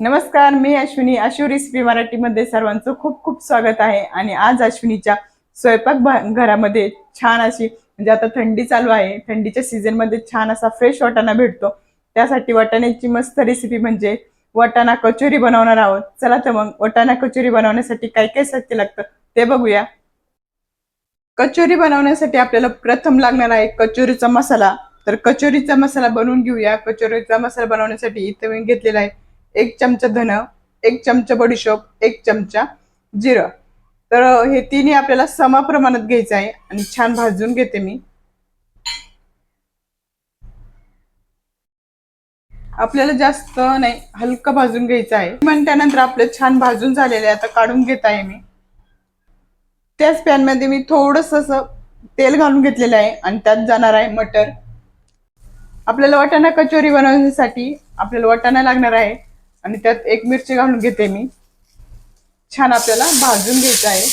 नमस्कार मी अश्विनी. अश्व रेसिपी मराठीमध्ये सर्वांचं खूप खूप स्वागत आहे. आणि आज अश्विनीच्या स्वयंपाक घरामध्ये छान अशी म्हणजे आता थंडी चालू आहे. थंडीच्या सीझनमध्ये छान असा फ्रेश वाटाणा भेटतो. त्यासाठी वाटाण्याची मस्त रेसिपी म्हणजे वाटाणा कचोरी बनवणार आहोत. चला तर मग वाटाणा कचोरी बनवण्यासाठी काय काय साहित्य लागतं ते बघूया. कचोरी बनवण्यासाठी आपल्याला प्रथम लागणार आहे कचोरीचा मसाला. तर कचोरीचा मसाला बनवून घेऊया. कचोरीचा मसाला बनवण्यासाठी इथं मी घेतलेला आहे एक चमचा धन एक चमचा बडीशोप एक चमचा जिरं. तर हे तिन्ही आपल्याला समा प्रमाणात घ्यायचं आहे आणि छान भाजून घेते मी. आपल्याला जास्त नाही हलकं भाजून घ्यायचं आहे. पण त्यानंतर आपलं छान भाजून झालेलं आहे आता काढून घेत आहे मी. त्याच पॅनमध्ये मी थोडस असं तेल घालून घेतलेलं आहे आणि त्यात जाणार आहे मटर. आपल्याला वाटाणा कचोरी बनवण्यासाठी आपल्याला वाटाणा लागणार आहे. आणि त्यात एक मिरची घालून घेते मी. छान आपल्याला भाजून घ्यायचं आहे.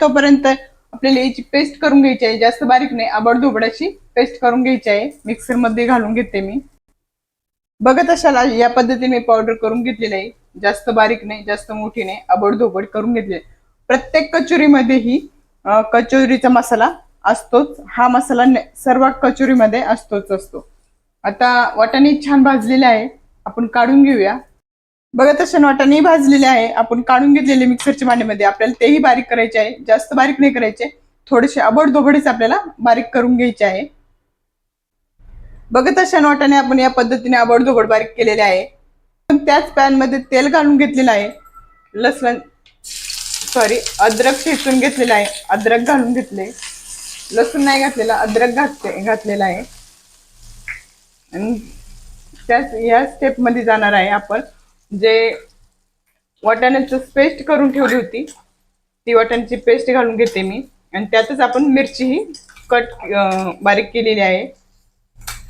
तोपर्यंत आपल्याला याची पेस्ट करून घ्यायची आहे. जास्त बारीक नाही आबडधोबडाची पेस्ट करून घ्यायची आहे. मिक्सरमध्ये घालून घेते मी. बघत असाल या पद्धतीने पावडर करून घेतलेली आहे. जास्त बारीक नाही जास्त मोठी नाही आबडधोबड करून घेतले प्रत्येक कचोरीमध्ये ही कचोरीचा मसाला असतोच. हा मसाला सर्व कचोरीमध्ये असतोच असतो. आता वाटाणे छान भाजलेले आहे. आपण काढून घेऊया. बघत असाल वाटाणे भाजलेले आहे. आपण काढून घेतलेले मिक्सरच्या भांड्यामध्ये. आपल्याला तेही बारीक करायचे आहे. जास्त बारीक नाही करायचे. थोडेसे अबडधोबडीच आपल्याला बारीक करून घ्यायचे आहे. बघत अशा वाटाणे आपण या पद्धतीने अबडधोबड बारीक केलेले आहे. पण त्याच पॅनमध्ये तेल घालून घेतलेलं आहे. लसण सॉरी अद्रक ठेचून घेतलेलं आहे. अद्रक घालून घेतले लसूण नाही घातलेला अद्रक घातले घातलेला आहे. आणि त्याच या स्टेपमध्ये जाणार आहे आपण. जे वाटाण्याचं पेस्ट करून ठेवली होती ती वाटाण्याची पेस्ट घालून घेते मी. आणि त्यातच आपण मिरची ही कट बारीक केलेली आहे.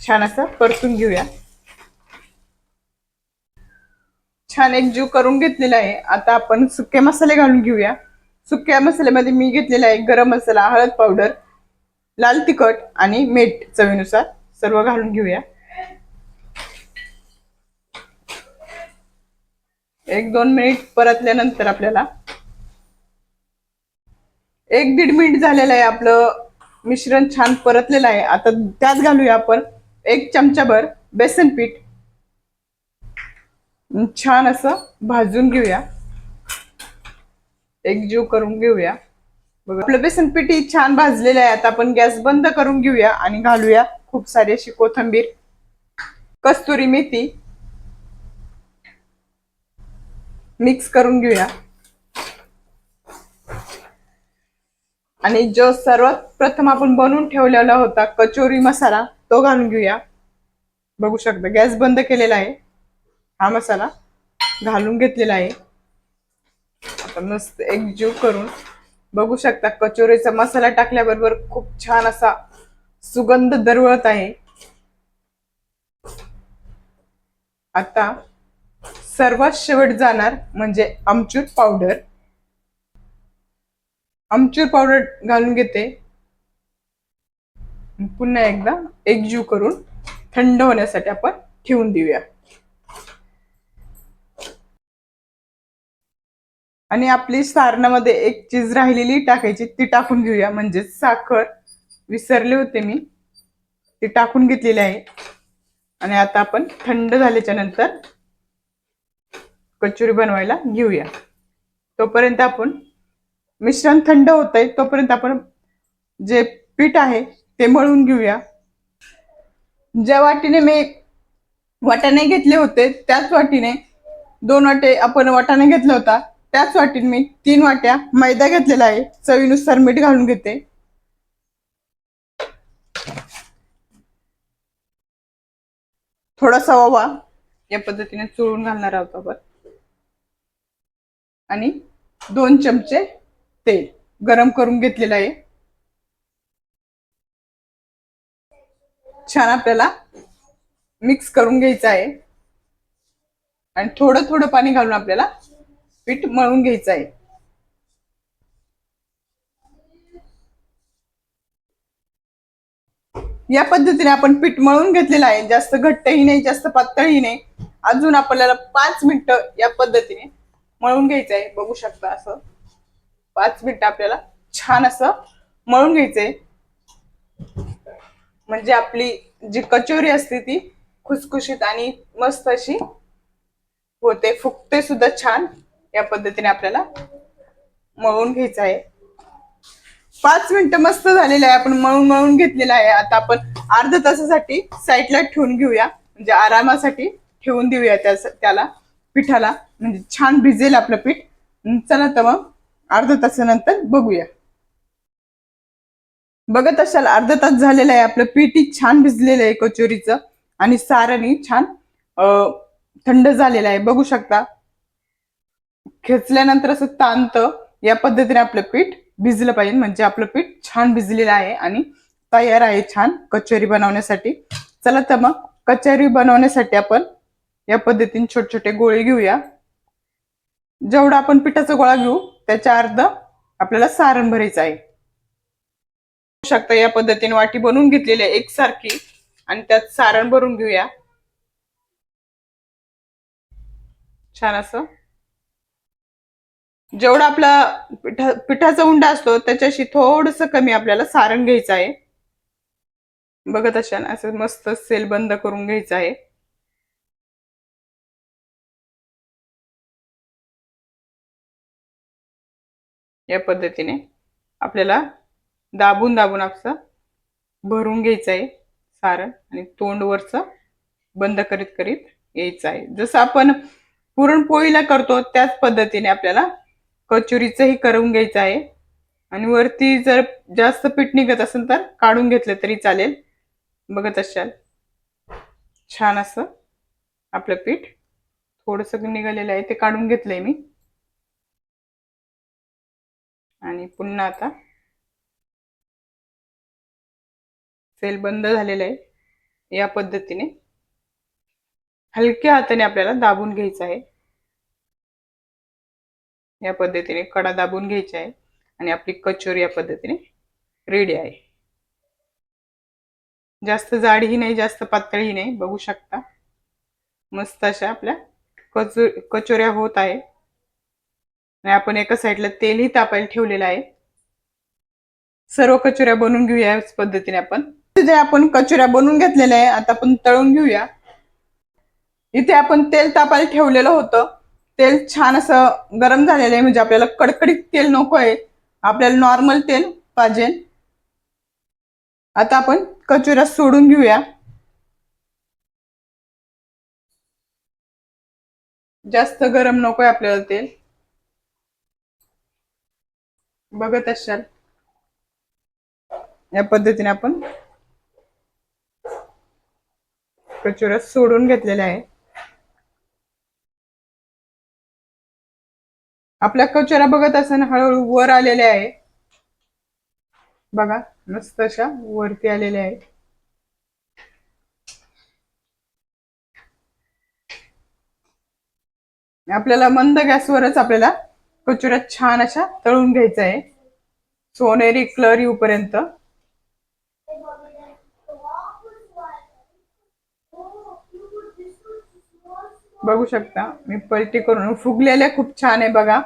छान असं परतून घेऊया. छान एक जीव करून घेतलेला आहे. आता आपण सुके मसाले घालून घेऊया. सुक्या मसाल्यामध्ये मी घेतलेला आहे गरम मसाला हळद पावडर लाल तिखट आणि मीठ चवीनुसार सर्व घालून घेऊया. एक दोन मिनिट परतल्यानंतर आपल्याला एक दीड मिनिट झालेलं आहे आपलं मिश्रण छान परतलेलं आहे. आता त्यात घालूया आपण एक चमचाभर बेसन पीठ. छान असं भाजून घेऊया. एक जीव करून घेऊया. बघा आपलं बेसन पीठ ही छान भाजलेलं आहे. आता आपण गॅस बंद करून घेऊया आणि घालूया खूप सारी अशी कोथंबीर कस्तुरी मेथी. मिक्स करून घेऊया. आणि जो सर्वात प्रथम आपण बनवून ठेवलेला होता कचोरी मसाला तो घालून घेऊया. बघू शकता गॅस बंद केलेला आहे. हा मसाला घालून घेतलेला आहे. आता मस्त एकजीव करून बघू शकता कचोरीचा मसाला टाकल्याबरोबर खूप छान असा सुगंध दरवळत आहे. आता सर्वात शेवट जाणार म्हणजे आमचूर पावडर. आमचूर पावडर घालून घेते. पुन्हा एकदा एकजीव करून थंड होण्यासाठी आपण ठेवून देऊया. आणि आपली सारणामध्ये एक चीज राहिलेली टाकायची ती टाकून घेऊया. म्हणजे साखर विसरले होते मी. ती टाकून घेतलेली आहे. आणि आता आपण थंड झाल्याच्यानंतर कचोरी बनवायला घेऊया. तोपर्यंत आपण मिश्रण थंड होत आहे तोपर्यंत आपण जे पीठ आहे ते मळून घेऊया. ज्या वाटीने मी वाटाणे घेतले होते त्याच वाटीने दोन वाटे आपण वाटाणे घेतला होता त्याच वाटीने मी तीन वाट्या मैदा घेतलेला आहे. चवीनुसार मीठ घालून घेते. थोडासा ओवा या पद्धतीने चुळून घालणार आहोत आपण. आणि दोन चमचे तेल गरम करून घेतलेलं आहे. छान आपल्याला मिक्स करून घ्यायचं आहे. आणि थोडं थोडं पाणी घालून आपल्याला पीठ मळून घ्यायचं आहे. या पद्धतीने आपण पीठ मळून घेतलेलं आहे. जास्त घट्टही नाही जास्त पातळही नाही. अजून आपल्याला पाच मिनिटं या पद्धतीने मळून घ्यायचं आहे बघू शकता असं. पाच मिनिटं आपल्याला छान असं मळून घ्यायचंय. म्हणजे आपली जी कचोरी असते ती खुसखुशीत आणि मस्त अशी होते फुकते सुद्धा छान या पद्धतीने आपल्याला मळून घ्यायचं आहे पाच मिनिटं मस्त झालेलं आहे आपण मळून मळून घेतलेलं आहे. आता आपण अर्ध तासासाठी साईडला ठेवून घेऊया. म्हणजे आरामासाठी ठेवून देऊया त्या त्याला पिठाला. म्हणजे छान भिजेल आपलं पीठ. चला तर मग अर्ध्या तासानंतर बघूया. बघत असाल अर्धा तास झालेलं आहे आपलं पीठही छान भिजलेलं आहे कचोरीचं आणि सारणही छान थंड झालेलं आहे. बघू शकता. खेचल्यानंतर असं तांत या पद्धतीने आपलं पीठ भिजलं पाहिजे. म्हणजे आपलं पीठ छान भिजलेलं आहे आणि तयार आहे छान कचोरी बनवण्यासाठी. चला तर मग कचोरी बनवण्यासाठी आपण या पद्धतीने छोटे छोटे गोळे घेऊया. जेवढा आपण पिठाचा गोळा घेऊ त्याच्या अर्ध आपल्याला सारण भरायचं आहे. शकता या पद्धतीने वाटी बनवून घेतलेली आहे एकसारखी आणि त्यात सारण भरून घेऊया. छान असं. जेवढा आपला पिठा पिठाचा उंडा असतो त्याच्याशी थोडस कमी आपल्याला सारण घ्यायचं आहे. बघत असाल असं मस्त सेल बंद करून घ्यायचं आहे. या पद्धतीने आपल्याला दाबून दाबून आपलं भरून घ्यायचं आहे सारण आणि तोंडवरचं बंद करीत करीत यायचं आहे जसं आपण पुरणपोळीला करतो त्याच पद्धतीने आपल्याला कचोरीचंही करून घ्यायचं आहे आणि वरती जर जास्त पीठ निघत असेल तर काढून घेतलं तरी चालेल. बघत असाल. छान असं आपलं पीठ थोडंसं निघालेलं आहे ते काढून घेतलंय मी. आणि पुन्हा आता सेल बंद झालेलं आहे. या पद्धतीने हलक्या हाताने आपल्याला दाबून घ्यायचं आहे. या पद्धतीने कडा दाबून घ्यायचा आहे आणि आपली कचोरी या पद्धतीने रेडी आहे. जास्त जाडही नाही जास्त पातळही नाही बघू शकता. मस्त अशा आपल्या कचो कचोऱ्या होत आहे. आपण एका साईडला तेलही तापायला ठेवलेलं आहे. सर्व कचोऱ्या बनवून घेऊया याच पद्धतीने आपण. जे आपण कचोऱ्या बनवून घेतलेल्या आहे आता आपण तळून घेऊया. इथे आपण तेल तापायला ठेवलेलं होतं. तेल छान असं गरम झालेलं आहे म्हणजे आपल्याला कडकडीत तेल नको आहे. आपल्याला नॉर्मल तेल पाहिजे आता आपण कचोऱ्या सोडून घेऊया. जास्त गरम नको आहे आपल्याला तेल. बघत असाल. या पद्धतीने आपण कचोऱ्या सोडून घेतलेल्या आहे. आपल्या कचोऱ्या बघत असताना हळूहळू वर आलेल्या आहे. बघा मस्त अशा वरती आलेल्या आहेत आपल्याला मंद गॅसवरच आपल्याला कचोऱ्या छान अशा तळून घ्यायचा आहे. सोनेरी कलर येऊपर्यंत बघू शकता मी पलटी करून फुगलेल्या खूप छान आहे बघा.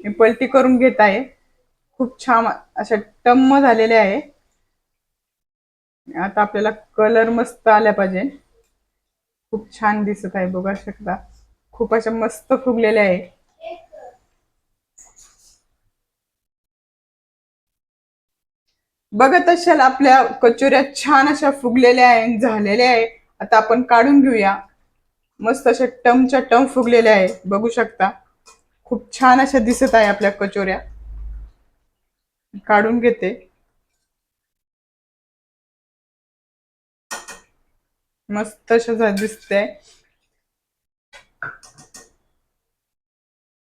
मी पलटी करून घेत आहे. खूप छान अशा टम्म झालेल्या आहे. आता आपल्याला कलर मस्त आल्या पाहिजे. खूप छान दिसत आहे बघा शकता. खूप अशा मस्त फुगलेल्या आहे. बघत असाल आपल्या कचोऱ्या छान अशा फुगलेल्या आहे झालेल्या आहे आता आपण काढून घेऊया. मस्त अशा टमच्या टम फुगलेल्या आहे बघू शकता. खूप छान अशा दिसत आहे आपल्या कचोऱ्या. काढून घेते. मस्त अशा दिसते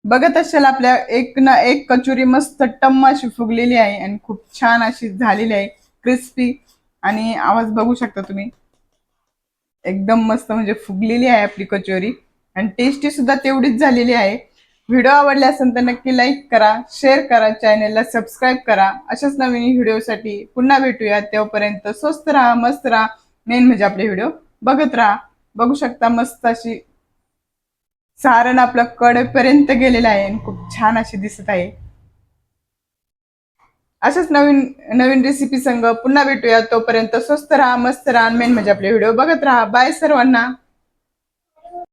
बघत असाल आपल्या एक ना एक कचोरी मस्त टम्म अशी फुगलेली आहे आणि खूप छान अशी झालेली आहे. क्रिस्पी आणि आवाज बघू शकता तुम्ही. एकदम मस्त म्हणजे फुगलेली आहे आपली कचोरी. आणि टेस्टी सुद्धा तेवढीच झालेली आहे. व्हिडिओ आवडले असेल तर नक्की लाईक करा शेअर करा चॅनेलला सबस्क्राईब करा. अशाच नवीन व्हिडिओसाठी पुन्हा भेटूया. तेव्हापर्यंत स्वस्त राहा मस्त राहा. मेन म्हणजे आपले व्हिडिओ बघत राहा. बघू शकता मस्त अशी सारण आपलं कडेपर्यंत गेलेलं आहे आणि खूप छान अशी दिसत आहे. अशाच नवीन नवीन रेसिपी संग पुन्हा भेटूया. तोपर्यंत स्वस्त राहा मस्त राहा मेन म्हणजे आपले व्हिडिओ बघत राहा. बाय सर्वांना.